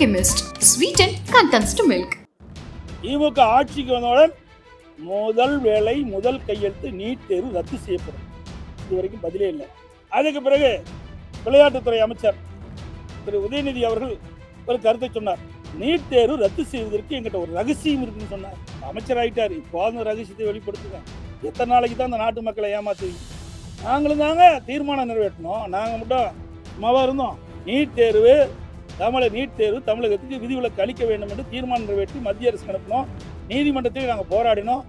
Alchemist. Sweeten contents to milk. திமுக ஆட்சிக்கு வந்தவுடன் முதல் வேலை முதல் கையெழுத்து நீட் தேர்வு ரத்து செய்யப்படும். இது வரைக்கும் பதிலே இல்லை. அதுக்கு பிறகு விளையாட்டுத்துறை அமைச்சர் திரு உதயநிதி அவர்கள் ஒரு கருத்தை சொன்னார். நீட் தேர்வு ரத்து செய்வதற்கு எங்கிட்ட ஒரு ரகசியம் இருக்குன்னு சொன்னார். அமைச்சர் ஆகிட்டார் இப்போ அந்த ரகசியத்தை வெளிப்படுத்துங்க எத்தனை நாளைக்கு தான் அந்த நாட்டு மக்களை ஏமாத்துவீங்க? நாங்களும் தாங்க தீர்மானம் நிறைவேற்றணும். நாங்கள் மட்டும் சும்மாவாக இருந்தோம். நீட் தேர்வு தமிழை நீட் தேர்வு தமிழகத்துக்கு விதிவிலக்கு அளிக்க வேண்டும் என்று தீர்மானம் நிறைவேற்றி மத்திய அரசு அனுப்பினோம். நீதிமன்றத்தில் நாங்கள் போராடினோம்.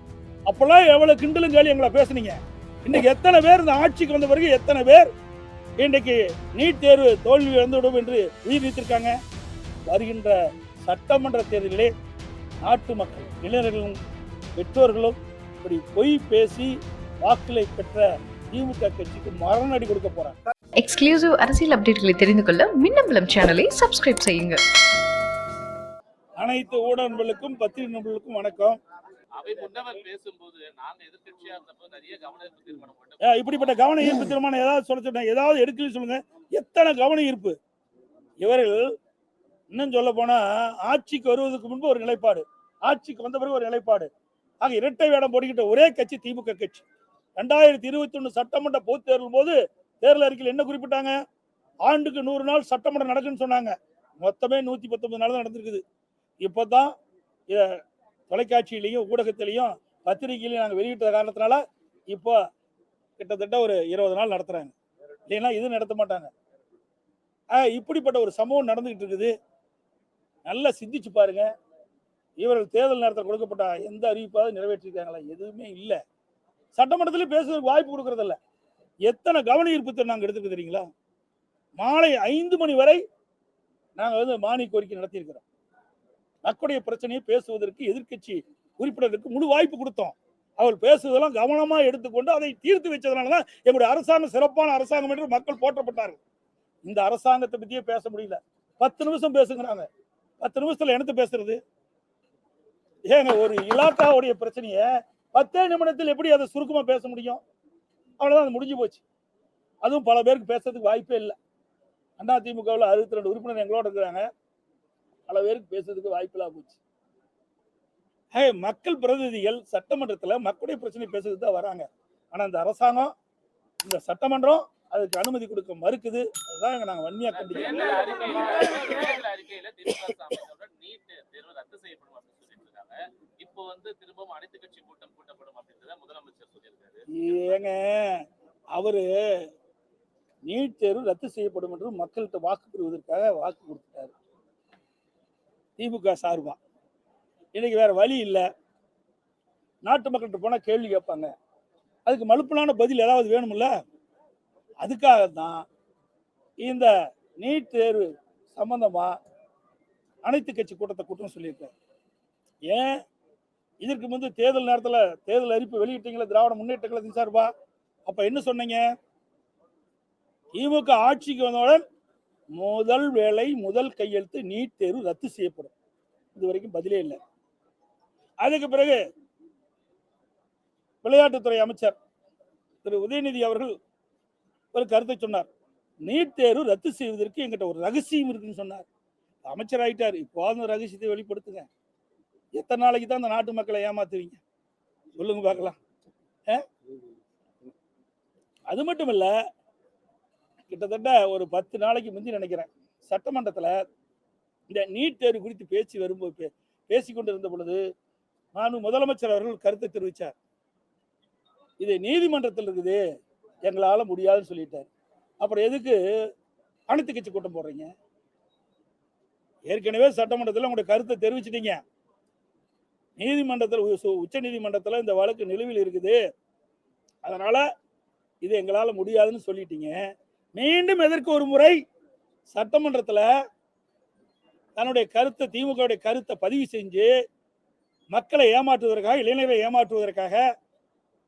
அப்போல்லாம் எவ்வளோ கிண்டலும் கேள்வி எங்களை பேசுனீங்க. இன்னைக்கு எத்தனை பேர் இந்த ஆட்சிக்கு வந்த பிறகு எத்தனை பேர் இன்றைக்கு நீட் தேர்வு தோல்வி இழந்துவிடும் என்று உயிர் நீத்திருக்காங்க வருகின்ற சட்டமன்ற தேர்தலிலே நாட்டு மக்கள் இளைஞர்களும் பெற்றோர்களும் இப்படி பொய் பேசி வாக்குகளை பெற்ற திமுக கட்சிக்கு மரணடி கொடுக்க போறாங்க. எக்ஸ்க்ளூசிவ் அரசியல் அப்டேட்களை தெரிந்து கொள்ள மின்னம்பலம் சேனலை சப்ஸ்கிரைப் செய்யுங்க. அனைத்து ஊடக நண்பர்களுக்கும் பத்திரிகை நண்பர்களுக்கும் வணக்கம். அவை முன்னவர் பேசும்போது நாங்க எதிர்க்கட்சியா இருந்தப்போ நிறைய கவன ஈர்ப்பு தீர்மானம் போட்டோம். ஏ, இப்படிப்பட்ட கவன ஈர்ப்பு தீர்மானம் ஏதாவது சொல்ல சொன்னேன் ஏதாவது எடுக்கலன்னு சொல்லுங்க. எத்தனை கவன ஈர்ப்பு? இவர்கள் இன்னும் சொல்ல போனா ஆட்சிக்கு வருவதற்கு முன்பு ஒரு நிலைப்பாடு. ஆட்சிக்கு வந்த பிறகு ஒரு நிலைப்பாடு. ஆக இரட்டை வேடம் போட்டுக்கிட்ட ஒரே கட்சி திமுக கட்சி. ரெண்டாயிரத்தி இருபத்தி ஒண்ணு சட்டமன்ற பொதுத் தேர்தல் போது தேர்தல் அறிக்கையில் என்ன குறிப்பிட்டாங்க? ஆண்டுக்கு நூறு நாள் சட்டமன்றம் நடக்குன்னு சொன்னாங்க. மொத்தமே நூத்தி பத்தொன்பது நாள் தான் நடந்திருக்குது. இப்போ தான் தொலைக்காட்சியிலையும் ஊடகத்திலையும் பத்திரிகையிலையும் நாங்கள் வெளியிட்ட காரணத்தினால இப்போ கிட்டத்தட்ட ஒரு இருபது நாள் நடத்துறாங்க. இல்லைன்னா இது நடத்த மாட்டாங்க. ஆ, இப்படிப்பட்ட ஒரு சம்பவம் நடந்துகிட்டு இருக்குது. நல்லா சிந்திச்சு பாருங்க. இவர்கள் தேர்தல் நேரத்தில் கொடுக்கப்பட்ட எந்த அறிவிப்பாவது நிறைவேற்றிருக்காங்களா? எதுவுமே இல்லை. சட்டமன்றத்தில் பேசுவதற்கு வாய்ப்பு கொடுக்கறதில்ல. எத்தனை கவன ஈர்ப்பு நாங்கள் எடுத்துக்க தெரியுங்களா? மாலை ஐந்து மணி வரை நாங்கள் வந்து மானிய கோரிக்கை நடத்தியிருக்கிறோம். மக்களுடைய பிரச்சனையை பேசுவதற்கு எதிர்க்கட்சி உறுப்பினருக்கு முழு வாய்ப்பு கொடுத்தோம். அவர் பேசுவதெல்லாம் கவனமாக எடுத்துக்கொண்டு அதை தீர்த்து வச்சதுனால தான் எங்களுடைய அரசாங்கம் சிறப்பான அரசாங்கம் என்று மக்கள் போற்றப்பட்டார்கள். இந்த அரசாங்கத்தை பற்றியே பேச முடியல. பத்து நிமிஷம் பேசுங்கிறாங்க. பத்து நிமிஷத்தில் என்னத்து பேசுறது. ஏங்க ஒரு இலாக்காவுடைய பிரச்சனையை பத்தே நிமிடத்தில் எப்படி அதை சுருக்கமாக பேச முடியும்? அவ்வளவுதான் அது முடிஞ்சு போச்சு. அதுவும் பல பேருக்கு பேசுறதுக்கு வாய்ப்பே இல்லை. அண்ணா திமுகவில் அறுபத்தி ரெண்டு உறுப்பினர் எங்களோட இருக்கிறாங்க. பல பேருக்கு பேசுறதுக்கு வாய்ப்பில்லா போச்சு. ஹே மக்கள் பிரதிநிதிகள் சட்டமன்றத்துல மக்களுடைய பிரச்சனை பேசுறதுக்கு தான் வராங்க. ஆனா இந்த அரசாங்கம் இந்த சட்டமன்றம் அதுக்கு அனுமதி கொடுக்க மறுக்குது. அதுதான் இங்க நாங்க வன்மையா கண்டிக்கிறோம். இப்போ வந்து திரும்பவும் அனைத்து கட்சி கூட்டம் கூட்டப்படும் அப்படின்றத முதலமைச்சர் சொல்லியிருக்காரு ஏங்க அவரு நீட் தேர்வு ரத்து செய்யப்படும் என்று மக்கள்கிட்ட வாக்கு பெறுவதற்காக வாக்கு கொடுத்துட்டாரு. திமுக சார்பா. இன்னைக்கு வேற வழி இல்லை. நாட்டு மக்கள்கிட்ட போனா கேள்வி கேட்பாங்க. அதுக்கு மலுப்பலான பதில் ஏதாவது வேணும்ல? அதுக்காக தான் இந்த நீட் தேர்வு சம்பந்தமா அனைத்து கட்சி கூட்டத்தை கூட்டம்னு சொல்லியிருக்காரு. ஏன்? இதற்கு முன்பு தேர்தல் நேரத்தில் தேர்தல் அறிப்பு வெளியிட்டீங்களா திராவிட முன்னேற்ற கழகத்தின் சார்பா? அப்ப என்ன சொன்னீங்க? திமுக ஆட்சிக்கு வந்தவுடன் முதல் வேலை முதல் கையெழுத்து நீட் தேர்வு ரத்து செய்யப்படும். இது வரைக்கும் பதிலே இல்லை. அதுக்கு பிறகு விளையாட்டுத்துறை அமைச்சர் திரு. உதயநிதி அவர்கள் ஒரு கருத்தை சொன்னார். நீட் தேர்வு ரத்து செய்வதற்கு எங்கிட்ட ஒரு ரகசியம் இருக்குன்னு சொன்னார். அமைச்சர் ஆயிட்டார். இப்போ அந்த ரகசியத்தை வெளிப்படுத்துங்க. எத்தனை நாளைக்கு தான் அந்த நாட்டு மக்களை ஏமாத்துவீங்க? சொல்லுங்க பார்க்கலாம். ஆ? அது மட்டும் இல்லை கிட்டத்தட்ட ஒரு பத்து நாளைக்கு முந்தி நினைக்கிறேன் சட்டமன்றத்தில் இந்த நீட் தேர்வு குறித்து பேச்சு வரும்போது பே- பேசிக் பொழுது நான் முதலமைச்சர் அவர்கள் கருத்தை தெரிவித்தார் இது நீதிமன்றத்தில் இருக்குது எங்களால் முடியாதுன்னு சொல்லிட்டார். அப்புறம் எதுக்கு அனைத்து கட்சி கூட்டம் போடுறீங்க? ஏற்கனவே சட்டமன்றத்தில் உங்களுடைய கருத்தை தெரிவிச்சிட்டீங்க. நீதிமன்றத்தில் உ- உச்ச நீதிமன்றத்தில் இந்த வழக்கு நிலுவையில் இருக்குது. அதனால் இது எங்களால் முடியாதுன்னு சொல்லிட்டீங்க. மீண்டும் எதற்கு ஒரு முறை சட்டமன்றத்தில் தன்னுடைய கருத்தை திமுகவுடைய கருத்தை பதிவு செஞ்சு மக்களை ஏமாற்றுவதற்காக இளைஞர்களை ஏமாற்றுவதற்காக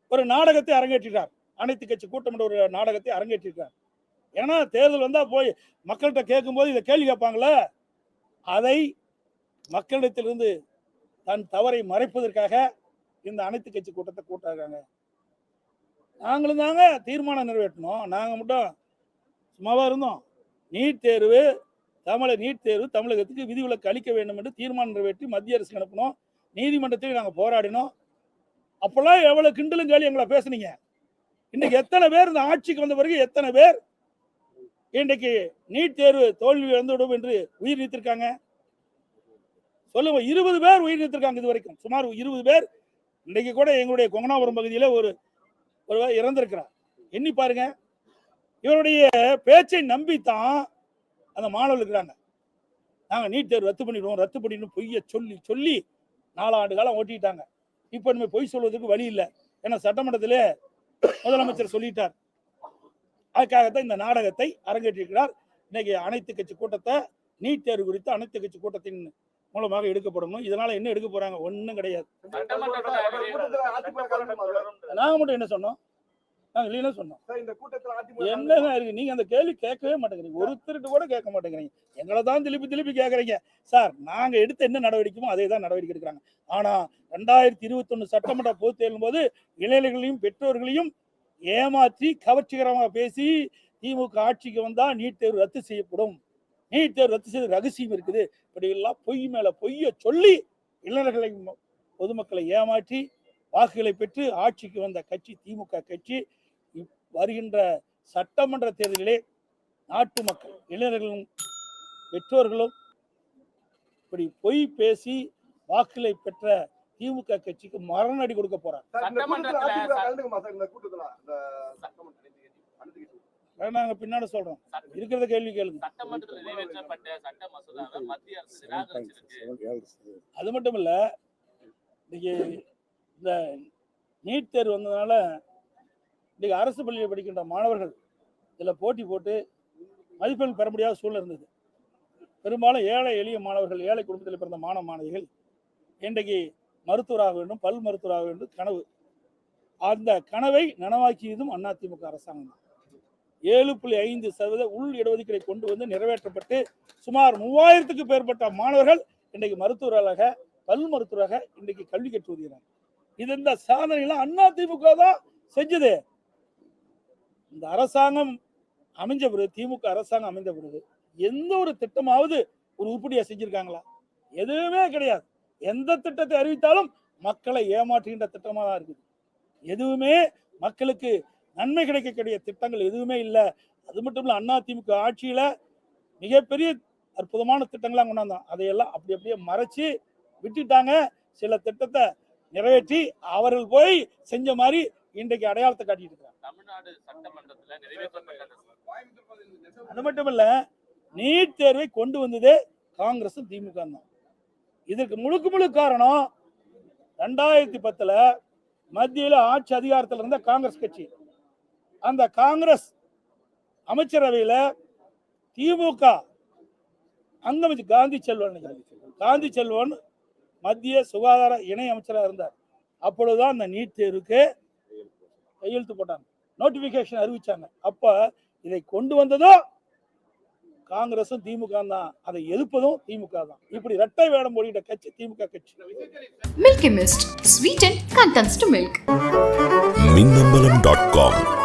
ஒரு நாடகத்தை அரங்கேற்றிட்டார். அனைத்து கட்சி கூட்டம் என்ற ஒரு நாடகத்தை அரங்கேற்றிருக்கார். ஏன்னா தேர்தல் வந்தால் போய் மக்கள்கிட்ட கேட்கும்போது இதை கேள்வி கேட்பாங்களே அதை மக்களிடத்திலிருந்து தன் தவறை மறைப்பதற்காக இந்த அனைத்து கட்சி கூட்டத்தை கூட்டாங்க நாங்களும் தாங்க தீர்மானம் நிறைவேற்றணும். நாங்கள் மட்டும் சும்மாவாக இருந்தோம். நீட் தேர்வு தமிழை நீட் தேர்வு தமிழகத்துக்கு விதிவிலக்கு அளிக்க வேண்டும் என்று தீர்மானம் நிறைவேற்றி மத்திய அரசுக்கு அனுப்பினோம். நீதிமன்றத்தில் நாங்கள் போராடினோம். அப்போல்லாம் எவ்வளோ கிண்டலும் கேள்வி எங்களை பேசுனீங்க. இன்றைக்கி எத்தனை பேர் இந்த ஆட்சிக்கு வந்த பிறகு எத்தனை பேர் இன்றைக்கு நீட் தேர்வு தோல்வி இழந்துவிடும் என்று உயிர் நீத்திருக்காங்க. சொல்லுங்க இருபது பேர் உயிரிழந்திருக்காங்க இது வரைக்கும். சுமார் இருபது பேர் இன்னைக்கு கூட எங்களுடைய கொங்கனாபுரம் பகுதியில் ஒரு ஒருவர் இறந்திருக்கிறார். எண்ணி பாருங்க. இவருடைய பேச்சை நம்பித்தான் அந்த மாணவர்கள் இருக்கிறாங்க. நாங்கள் நீட் தேர்வு ரத்து பண்ணிடுவோம் ரத்து பண்ணிடுவோம் பொய்ய சொல்லி சொல்லி நாலாண்டு காலம் ஓட்டிட்டாங்க. இப்போ நம்ம பொய் சொல்வதற்கு வழி இல்லை. ஏன்னா சட்டமன்றத்திலே முதலமைச்சர் சொல்லிட்டார். அதுக்காகத்தான் இந்த நாடகத்தை அரங்கேற்றிருக்கிறார். இன்னைக்கு அனைத்து கட்சி கூட்டத்தை நீட் தேர்வு குறித்து அனைத்து கட்சி கூட்டத்தின் மூலமாக எடுக்கப்படணும் இதனால என்ன எடுக்க போறாங்க? ஒண்ணும் கிடையாது. நாங்க மட்டும் என்ன சொன்னோம்? நாங்க இல்லைன்னா சொன்னோம். இந்த கூட்டத்தில் அதிமுக என்னங்க இருக்கு? நீங்க அந்த கேள்வி கேட்கவே மாட்டேங்கிறீங்க. ஒருத்தருக்கு கூட கேட்க மாட்டேங்கிறீங்க. எங்களை தான் திருப்பி திருப்பி கேட்கறீங்க. சார் நாங்க எடுத்த என்ன நடவடிக்கைமோ அதே தான் நடவடிக்கை எடுக்கிறாங்க. ஆனா ரெண்டாயிரத்தி இருபத்தொன்னு சட்டமன்ற பொதுத் தேர்தலும் போது இளைஞர்களையும் பெற்றோர்களையும் ஏமாற்றி கவர்ச்சிகரமாக பேசி திமுக ஆட்சிக்கு வந்தா நீட் தேர்வு ரத்து செய்யப்படும். நீட் தேர்வு ரத்து செய்த ரகசியம் இருக்குது. இப்படி எல்லாம் பொய் மேல பொய்ய சொல்லி இளைஞர்களை பொதுமக்களை ஏமாற்றி வாக்குகளை பெற்று ஆட்சிக்கு வந்த கட்சி திமுக கட்சி வருகின்ற சட்டமன்ற தேர்தலிலே நாட்டு மக்கள் இளைஞர்களும் பெற்றோர்களும் இப்படி பொய் பேசி வாக்குகளை பெற்ற திமுக கட்சிக்கு மரணடி கொடுக்க போறாங்க. நாங்க பின்னாடி சொல்றோம். இருக்கிறத கேள்வி கேளுங்க. சட்டமன்றத்தில் நிறைவேற்றப்பட்ட சட்ட மசோதாவை மத்திய அரசு நிராகரிச்சிருக்கு. அது மட்டும் இல்ல இன்னைக்கு இந்த நீட் தேர்வு வந்ததுனால இன்னைக்கு அரசு பள்ளியில் படிக்கின்ற மாணவர்கள் இதில் போட்டி போட்டு மதிப்பெண் பெற முடியாத சூழ்நிலை இருந்தது. பெரும்பாலும் ஏழை எளிய மாணவர்கள் ஏழை குடும்பத்தில் பிறந்த மாணவ மாணவிகள் இன்றைக்கு மருத்துவராக வேண்டும் பல் மருத்துவராக வேண்டும் கனவு. அந்த கனவை நனவாக்கியதும் அதிமுக அரசாங்கம் தான். ஏழு புள்ளி ஐந்து சதவீத உள் இடஒதுக்கீடை கொண்டு வந்து நிறைவேற்றப்பட்டு சுமார் மூவாயிரத்துக்கு மேற்பட்ட மாணவர்கள் இன்றைக்கு மருத்துவராக பல் மருத்துவராக இன்றைக்கு கல்வி கற்று வருகிறார் இது இந்த சாதனைலாம் அண்ணா திமுக தான் செஞ்சது. இந்த அரசாங்கம் அமைஞ்ச பிறகு திமுக அரசாங்கம் அமைந்த பிறகு எந்த ஒரு திட்டமாவது ஒரு உருப்படியா செஞ்சிருக்காங்களா? எதுவுமே கிடையாது. எந்த திட்டத்தை அறிவித்தாலும் மக்களை ஏமாற்றுகின்ற திட்டமாக தான் இருக்குது. எதுவுமே மக்களுக்கு நன்மை கிடைக்கக்கூடிய திட்டங்கள் எதுவுமே இல்லை. அது மட்டும் இல்ல அண்ணா திமுக ஆட்சியில மிகப்பெரிய அற்புதமான திட்டங்கள்லாம் கொண்டாந்தோம் அதையெல்லாம் அப்படி அப்படியே மறைச்சு விட்டுட்டாங்க. சில திட்டத்தை நிறைவேற்றி அவர்கள் போய் செஞ்ச மாதிரி இன்றைக்கு அடையாளத்தை காட்டிட்டு இருக்காங்க. தமிழ்நாடு சட்டமன்றத்துல நிறைவேற்றப்பட்ட அந்த அது மட்டும் இல்ல நீட் தேர்வை கொண்டு வந்ததே காங்கிரஸும் திமுக தான். இதற்கு முழுக்க முழு காரணம் ரெண்டாயிரத்தி பத்துல மத்தியில ஆட்சி அதிகாரத்தில் இருந்த காங்கிரஸ் கட்சி. அந்த காங்கிரஸ் அமைச்சரவையில திமுக அங்கமைச்சு காந்தி செல்வன். காந்தி செல்வன் மத்திய சுகாதார இணை அமைச்சராக இருந்தார் அப்பொழுதுதான் அந்த நீட் தேர்வுக்கு கையெழுத்து போட்டாங்க நோட்டிபிகேஷன் அறிவிச்சாங்க அப்ப இதை கொண்டு வந்ததும் காங்கிரஸும் திமுக தான் அதை எதிர்ப்பதும் திமுக தான் இப்படி இரட்டை வேடம் போடுகிற கட்சி திமுக கட்சி Mist. Sweeten contents to milk. Minnambalam dot com